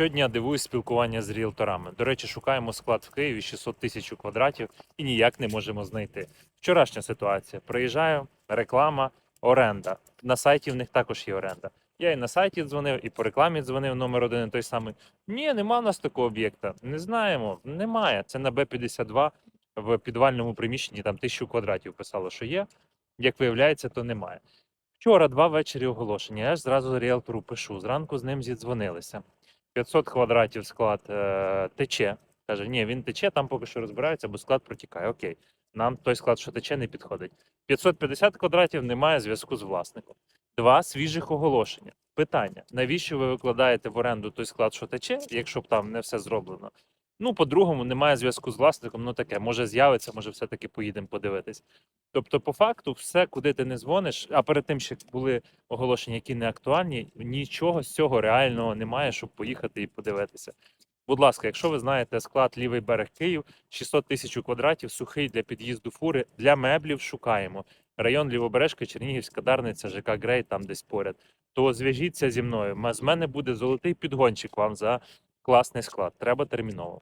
Щодня дивуюсь спілкування з ріелторами. До речі, шукаємо склад в Києві 600 тисяч квадратів і ніяк не можемо знайти. Вчорашня ситуація. Приїжджаю, реклама, оренда. На сайті в них також є оренда. Я і на сайті дзвонив, і по рекламі дзвонив номер один той самий. Ні, нема в нас такого об'єкта. Не знаємо. Немає. Це на Б-52 в підвальному приміщенні, там тисячу квадратів писало, що є. Як виявляється, то немає. Вчора два ввечері оголошення. Я ж зразу ріелтору пишу. Зранку з ним зідзвонилися. 500 квадратів склад е, тече. Каже, ні, він тече, там поки що розбираються, бо склад протікає. Окей, нам той склад, що тече, не підходить. 550 квадратів немає зв'язку з власником. Два свіжих оголошення. Питання: навіщо ви викладаєте в оренду той склад, що тече, якщо б там не все зроблено? Ну, по-другому, немає зв'язку з власником, ну таке, може з'явиться, може все-таки поїдемо подивитись. Тобто, по факту, все, куди ти не дзвониш, а перед тим ще були оголошення, які не актуальні, нічого з цього реального немає, щоб поїхати і подивитися. Будь ласка, якщо ви знаєте склад лівий берег Київ, 600 тисяч квадратів, сухий для під'їзду фури, для меблів шукаємо. Район Лівобережка, Чернігівська, Дарниця, ЖК Грей, там десь поряд. То зв'яжіться зі мною. З мене буде золотий підгончик вам за класний склад. Треба терміново.